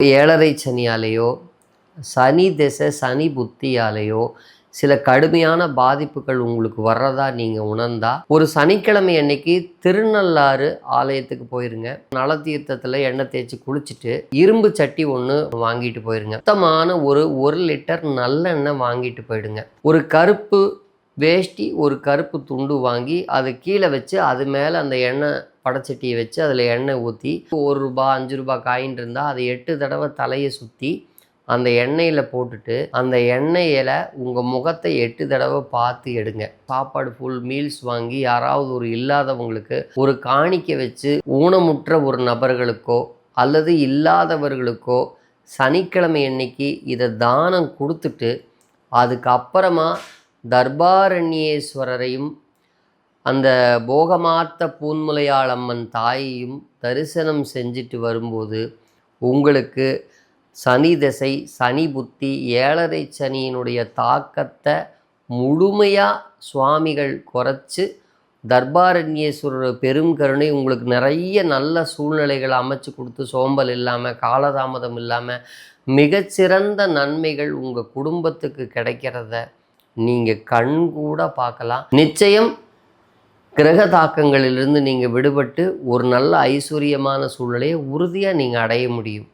ஏழரை சனியாலேயோ சனி திசை சனி புத்தியாலேயோ சில கடுமையான பாதிப்புகள் உங்களுக்கு வர்றதா நீங்கள் உணர்ந்தா ஒரு சனிக்கிழமை அன்னைக்கு திருநள்ளாறு ஆலயத்துக்கு போயிருங்க. நலத்தீர்த்தத்தில் எண்ணெய் தேய்ச்சி குளிச்சுட்டு இரும்பு சட்டி ஒன்று வாங்கிட்டு போயிருங்க. சுத்தமான ஒரு ஒரு லிட்டர் நல்லெண்ணெய் வாங்கிட்டு போயிடுங்க. ஒரு கருப்பு வேஷ்டி ஒரு கருப்பு துண்டு வாங்கி அதை கீழே வச்சு அது மேலே அந்த எண்ணெய் படச்சட்டியை வச்சு அதில் எண்ணெய் ஊற்றி ஒரு ரூபா அஞ்சு ரூபா காயின் இருந்தால் அதை எட்டு தடவை தலையை சுற்றி அந்த எண்ணெயில் போட்டுட்டு அந்த எண்ணெயில் உங்கள் முகத்தை எட்டு தடவை பார்த்து எடுங்க. சாப்பாடு ஃபுல் மீல்ஸ் வாங்கி யாராவது ஒரு இல்லாதவங்களுக்கு ஒரு காணிக்கை வச்சு ஊனமுற்ற ஒரு நபர்களுக்கோ அல்லது இல்லாதவர்களுக்கோ சனிக்கிழமை அன்னைக்கு இதை தானம் கொடுத்துட்டு அதுக்கப்புறமா தர்பாரண்யேஸ்வரரையும் அந்த போகமாத்த பூன்முலையாளம்மன் தாயையும் தரிசனம் செஞ்சுட்டு வரும்போது உங்களுக்கு சனி திசை சனி புத்தி ஏழரை சனியினுடைய தாக்கத்தை முழுமையாக சுவாமிகள் குறைச்சி தர்பாரண்யேஸ்வரர் பெரும் கருணை உங்களுக்கு நிறைய நல்ல சூழ்நிலைகளை அமைச்சு கொடுத்து சோம்பல் இல்லாமல் காலதாமதம் இல்லாமல் மிகச்சிறந்த நன்மைகள் உங்கள் குடும்பத்துக்கு கிடைக்கிறத நீங்கள் கண் கூட பார்க்கலாம். நிச்சயம் கிரக தாக்கங்களிலிருந்து நீங்கள் விடுபட்டு ஒரு நல்ல ஐஸ்வர்யமான சூழ்நிலையை உறுதியாக நீங்கள் அடைய முடியும்.